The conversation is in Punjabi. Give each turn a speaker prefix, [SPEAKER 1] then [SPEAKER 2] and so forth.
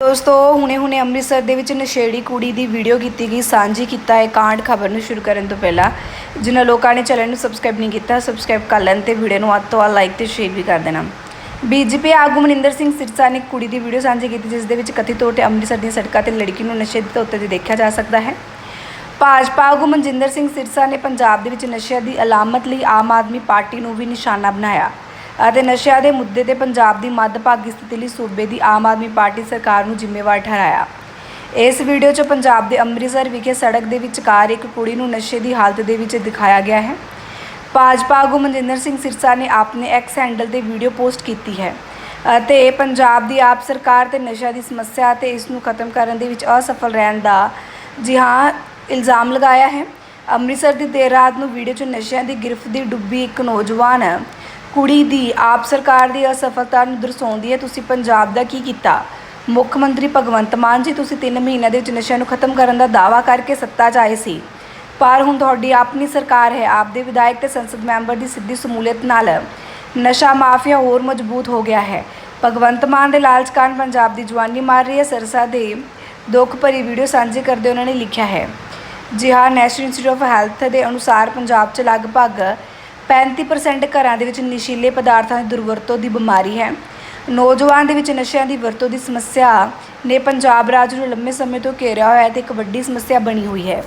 [SPEAKER 1] ਦੋਸਤੋ ਹੁਣੇ-ਹੁਣੇ ਅੰਮ੍ਰਿਤਸਰ ਦੇ ਵਿੱਚ ਨਸ਼ੇੜੀ ਕੁੜੀ ਦੀ ਵੀਡੀਓ ਕੀਤੀ ਗਈ, ਸਾਂਝੀ ਕੀਤਾ ਹੈ ਕਾਂਡ ਖਬਰ ਨੂੰ ਸ਼ੁਰੂ ਕਰਨ ਤੋਂ ਪਹਿਲਾਂ। ਜਿਨ੍ਹਾਂ ਲੋਕਾਂ ਨੇ ਚੈਨਲ ਨੂੰ ਸਬਸਕ੍ਰਾਈਬ ਨਹੀਂ ਕੀਤਾ ਸਬਸਕ੍ਰਾਈਬ ਕਰ ਲੈਣ ਤੇ ਵੀਡੀਓ ਨੂੰ ਵੱਧ ਤੋਂ ਵੱਧ ਲਾਈਕ ਤੇ ਸ਼ੇਅਰ ਵੀ ਕਰ ਦੇਣਾ। ਬੀਜੇਪੀ ਆਗੂ ਮਨਿੰਦਰ ਸਿੰਘ ਸਿਰਸਾ ਨੇ ਇੱਕ ਕੁੜੀ ਦੀ ਵੀਡੀਓ ਸਾਂਝੀ ਕੀਤੀ, ਜਿਸ ਦੇ ਵਿੱਚ ਕਥਿਤ ਤੌਰ ਤੇ ਅੰਮ੍ਰਿਤਸਰ ਦੀਆਂ ਸੜਕਾਂ ਤੇ ਲੜਕੀ ਨੂੰ ਨਸ਼ੇ ਦੇ ਉੱਤੇ ਦੇਖਿਆ ਜਾ ਸਕਦਾ ਹੈ। ਭਾਜਪਾ ਆਗੂ ਮਨਜਿੰਦਰ ਸਿੰਘ ਸਿਰਸਾ ਨੇ ਪੰਜਾਬ ਦੇ ਵਿੱਚ ਨਸ਼ਿਆਂ ਦੀ ਅਲਾਮਤ ਲਈ ਆਮ ਆਦਮੀ ਪਾਰਟੀ ਨੂੰ ਵੀ ਨਿਸ਼ਾਨਾ ਬਣਾਇਆ। ਅਤੇ ਨਸ਼ਿਆਂ ਦੇ ਮੁੱਦੇ ਤੇ ਪੰਜਾਬ ਦੀ ਮੱਧਭਾਗੀ ਸਥਿਤੀ ਲਈ ਸੂਬੇ ਦੀ ਆਮ ਆਦਮੀ ਪਾਰਟੀ ਸਰਕਾਰ ਨੂੰ ਜ਼ਿੰਮੇਵਾਰ ਠਹਿਰਾਇਆ। ਇਸ ਵੀਡੀਓ 'ਚ ਪੰਜਾਬ ਦੇ ਅੰਮ੍ਰਿਤਸਰ ਵਿਖੇ ਸੜਕ ਦੇ ਵਿਚਕਾਰ ਇੱਕ ਕੁੜੀ ਨੂੰ ਨਸ਼ੇ ਦੀ ਹਾਲਤ ਦੇ ਵਿੱਚ ਦਿਖਾਇਆ ਗਿਆ ਹੈ। ਭਾਜਪਾ ਆਗੂ ਮਨਜਿੰਦਰ ਸਿੰਘ ਸਿਰਸਾ ਨੇ ਆਪਣੇ ਐਕਸ ਹੈਂਡਲ ਤੇ ਵੀਡੀਓ ਪੋਸਟ ਕੀਤੀ ਹੈ ਅਤੇ ਪੰਜਾਬ ਦੀ ਆਪ ਸਰਕਾਰ ਤੇ ਨਸ਼ਾ ਦੀ ਸਮੱਸਿਆ ਤੇ ਇਸ ਨੂੰ ਖਤਮ ਕਰਨ ਦੇ ਵਿੱਚ ਅਸਫਲ ਰਹਿਣ ਦਾ ਜੀ ਹਾਂ ਇਲਜ਼ਾਮ ਲਗਾਇਆ ਹੈ। ਅੰਮ੍ਰਿਤਸਰ ਦੀ ਦੇਰ ਰਾਤ ਨੂੰ ਵੀਡੀਓ 'ਚ ਨਸ਼ਿਆਂ ਦੀ ਗਿਰਫਤ ਦੀ ਡੁੱਬੀ ਇੱਕ ਨੌਜਵਾਨ ਕੁੜੀ ਦੀ, ਆਪ ਸਰਕਾਰ ਦੀ ਅਸਫਲਤਾ ਨੂੰ ਦਰਸਾਉਂਦੀ ਹੈ। ਤੁਸੀਂ ਪੰਜਾਬ ਦਾ ਕੀ ਕੀਤਾ? ਮੁੱਖ ਮੰਤਰੀ ਭਗਵੰਤ ਮਾਨ ਜੀ, ਤੁਸੀਂ 3 ਮਹੀਨਿਆਂ ਦੇ ਵਿੱਚ ਨਸ਼ਿਆਂ ਨੂੰ ਖਤਮ ਕਰਨ ਦਾ ਦਾਅਵਾ ਕਰਕੇ ਸੱਤਾ 'ਚ ਆਏ ਸੀ। ਪਰ ਹੁਣ ਤੁਹਾਡੀ ਆਪਣੀ ਸਰਕਾਰ ਹੈ। ਆਪ ਦੇ ਵਿਧਾਇਕ ਤੇ ਸੰਸਦ ਮੈਂਬਰ ਦੀ ਸਿੱਧੀ ਸਮੂਲੀਅਤ ਨਾਲ ਨਸ਼ਾ ਮਾਫੀਆ ਹੋਰ ਮਜ਼ਬੂਤ ਹੋ ਗਿਆ ਹੈ। ਭਗਵੰਤ ਮਾਨ ਦੇ ਲਾਲਚ ਕਾਰਨ ਪੰਜਾਬ ਦੀ ਜਵਾਨੀ ਮਾਰ ਰਹੀ ਹੈ। ਸਰਸਾ ਦੇ ਦੁੱਖ ਭਰੀ ਵੀਡੀਓ ਸਾਂਝੀ ਕਰਦੇ ਉਹਨਾਂ ਨੇ ਲਿਖਿਆ ਹੈ। ਜੀ ਹਾਂ ਨੈਸ਼ਨਲ ਇੰਸਟੀਚਿਊਟ ਆਫ ਹੈਲਥ ਦੇ ਅਨੁਸਾਰ ਪੰਜਾਬ 'ਚ ਲਗਭਗ 35% ਘਰਾਂ ਦੇ ਵਿੱਚ ਨਸ਼ੀਲੇ ਪਦਾਰਥਾਂ ਦੀ ਦੁਰਵਰਤੋਂ ਦੀ ਬਿਮਾਰੀ ਹੈ। ਨੌਜਵਾਨ ਦੇ ਵਿੱਚ ਨਸ਼ਿਆਂ ਦੀ ਵਰਤੋਂ ਦੀ ਸਮੱਸਿਆ ਨੇ ਪੰਜਾਬ ਰਾਜ ਨੂੰ ਲੰਮੇ ਸਮੇਂ ਤੋਂ ਘੇਰਿਆ ਹੋਇਆ ਹੈ ਤੇ ਇੱਕ ਵੱਡੀ ਸਮੱਸਿਆ ਬਣੀ ਹੋਈ ਹੈ।